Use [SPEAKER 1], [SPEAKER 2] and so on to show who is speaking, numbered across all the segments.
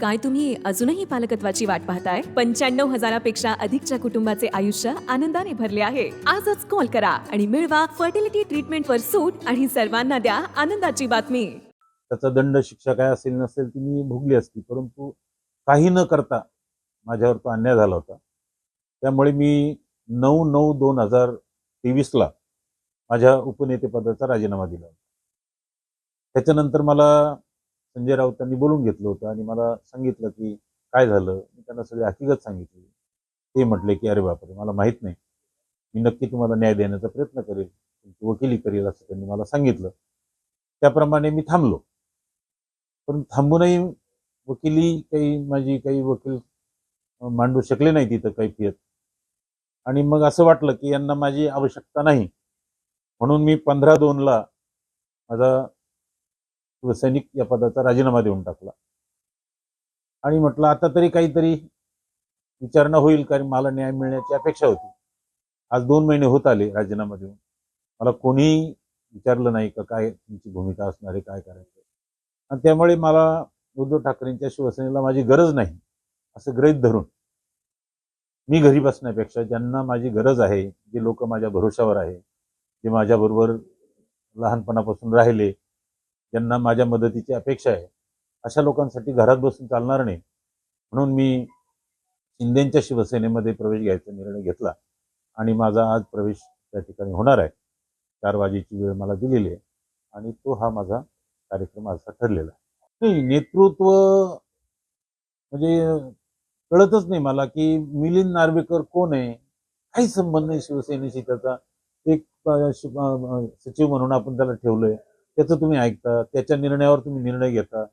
[SPEAKER 1] काय तुम्ही अजूनही पालकत्वाची वाट पाहताय? पंच्याण्णव हजारापेक्षा अधिकच्या कुटुंबाचे आयुष्य आनंदाने भरले आहे. आजच कॉल करा आणि मिळवा फर्टिलिटी ट्रीटमेंट वर सूट आणि सर्वांना द्या आनंदाची बातमी.
[SPEAKER 2] त्याचा दंड शिक्षा काय असेल नसेल ती मी भोगली असती परंतु काही न करता माझ्यावर तो अन्याय झाला होता. त्यामुळे मी नऊ नऊ दोन हजार तेवीसला माझ्या उपनेतेपदाचा राजीनामा दिला होता. त्याच्यानंतर मला संजय राऊतांनी बोलून घेतलं होतं आणि मला सांगितलं की काय झालं? मी त्यांना सगळी हकीकत सांगितली. ते म्हटले की अरे बापरे मला माहीत नाही. मी नक्की तुम्हाला न्याय देण्याचा प्रयत्न करेल. तुमची वकिली करेल असं त्यांनी मला सांगितलं. त्याप्रमाणे मी थांबलो. पण थांबूनही वकिली काही माझी काही वकील मांडू शकले नाही तिथं कैफियत आणि मग असं वाटलं की यांना माझी आवश्यकता नाही. म्हणून मी पंधरा दोनला माझा सैनिक या पदाचा राजीनामा देऊन टाकला. आणि म्हटलं आता तरी काहीतरी विचारणा होईल कारण मला न्याय मिळण्याची अपेक्षा होती. आज दोन महिने होत आले राजीनामा देऊन. मला कोणीही विचारलं नाही का काय तुमची भूमिका असणार आहे काय करायचं आणि त्यामुळे मला उद्धव ठाकरेंच्या शिवसेनेला माझी गरज नाही असं गृहीत धरून मी घरी बसण्यापेक्षा ज्यांना माझी गरज आहे जे लोक माझ्या भरोशावर आहे जे माझ्याबरोबर लहानपणापासून राहिले ज्यांना माझ्या मदतीची अपेक्षा आहे अशा लोकांसाठी घरात बसून चालणार नाही. म्हणून मी शिंदेच्या शिवसेनेमध्ये प्रवेश घ्यायचा निर्णय घेतला आणि माझा आज प्रवेश त्या ठिकाणी होणार आहे. चार वाजेची वेळ मला दिलेली आहे आणि तो हा माझा कार्यक्रम असा ठरलेला आहे. नाही नेतृत्व म्हणजे कळतच नाही मला की मिलिंद नार्वेकर कोण आहे? काही संबंध नाही शिवसेनेशी त्याचा. एक सचिव म्हणून आपण त्याला ठेवलंय. त्याचं तुम्ही ऐकता त्याच्या निर्णयावर तुम्ही निर्णय घेता.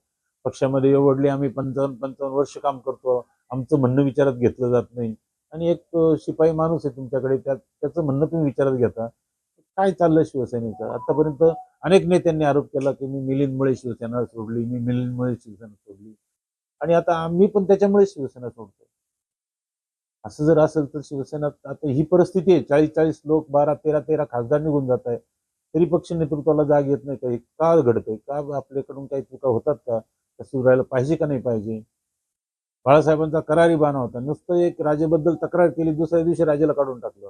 [SPEAKER 2] पक्षामध्ये एवढले आम्ही पंचावन्न पंचावन्न वर्ष काम करतो. आमचं म्हणणं विचारात घेतलं जात नाही. आणि एक शिपाई माणूस आहे तुमच्याकडे त्या त्याचं म्हणणं तुम्ही विचारात घेता. काय चाललंय शिवसेनेचं? आतापर्यंत अनेक नेत्यांनी आरोप केला की मी मिलिंदमुळे शिवसेना सोडली मी मिलिंदमुळे शिवसेना सोडली. आणि आता आम्ही पण त्याच्यामुळे शिवसेना सोडतो. असं जर असेल तर शिवसेना आता ही परिस्थिती आहे. चाळीस चाळीस लोक बारा तेरा तेरा खासदार निघून जात आहे तरी पक्ष नेतृत्वाला जाग येत नाही. का हे का घडतंय. का आपल्याकडून काही चुका होतात का? तसं राहायला पाहिजे का नाही पाहिजे? बाळासाहेबांचा करारी बाणा होता. नुसतं एक राजेबद्दल तक्रार केली दुसऱ्या दिवशी राजाला काढून टाकलं.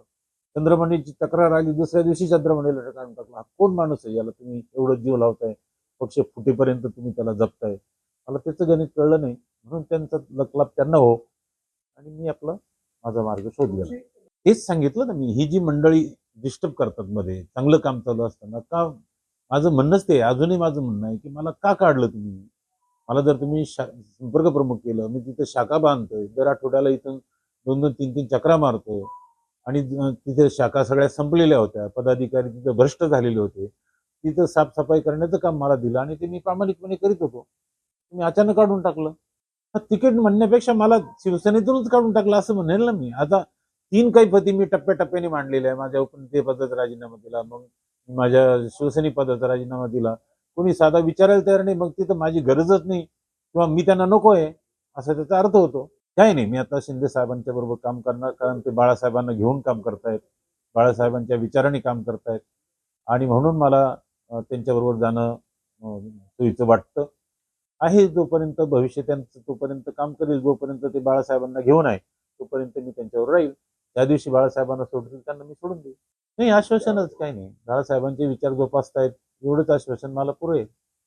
[SPEAKER 2] चंद्रमणीची तक्रार आली दुसऱ्या दिवशी चंद्रमणीला काढून टाकलं. हा कोण माणूस आहे याला तुम्ही एवढं जीव लावताय? पक्ष फुटेपर्यंत तुम्ही त्याला जपताय. मला त्याचं गणित कळलं नाही. म्हणून त्यांचा लकलाप त्यांना हो. आणि मी आपला माझा मार्ग शोधला हेच सांगितलं ना मी. ही जी मंडळी डिस्टर्ब करतात मध्ये. चांगलं काम चालू असताना का माझं म्हणणंच ते अजूनही माझं म्हणणं आहे की मला का काढलं तुम्ही? मला जर तुम्ही शा संपर्क प्रमुख केलं मी तिथे शाखा बांधतोय दर आठवड्याला इथून दोन दोन तीन तीन चक्रा मारतोय आणि तिथे शाखा सगळ्या संपलेल्या होत्या. पदाधिकारी तिथे भ्रष्ट झालेले होते. तिथं साफसफाई करण्याचं काम मला दिलं आणि ते मी प्रामाणिकपणे करीत होतो. तुम्ही अचानक काढून टाकलं. तिकीट म्हणण्यापेक्षा मला शिवसेनेतूनच काढून टाकलं असं म्हणेल ना मी. आता तीन काही पती मी टप्प्याटप्प्याने मांडलेले आहे माझ्या उपनेते पदाचा राजीनामा दिला मग माझ्या शिवसेने पदाचा राजीनामा दिला. कोणी साधा विचारायला तयार नाही मग तिथं माझी गरजच नाही. किंवा मी त्यांना नको आहे असा त्याचा अर्थ होतो. काही नाही मी आता शिंदे साहेबांच्या बरोबर काम करणार कारण ते बाळासाहेबांना घेऊन काम करतायत. बाळासाहेबांच्या विचाराने काम करतायत. आणि म्हणून मला त्यांच्याबरोबर जाणं सोयीचं वाटतं. आहे जोपर्यंत भविष्य त्यांचं तोपर्यंत काम करेल जोपर्यंत ते बाळासाहेबांना घेऊन आहे तोपर्यंत मी त्यांच्यावर राहील. त्या दिवशी बाळासाहेबांना सोडतील त्यांना मी सोडून देईल नाही आश्वासनच काही नाही. बाळासाहेबांचे विचार जोपासतायत एवढंच आश्वासन मला पुरेल.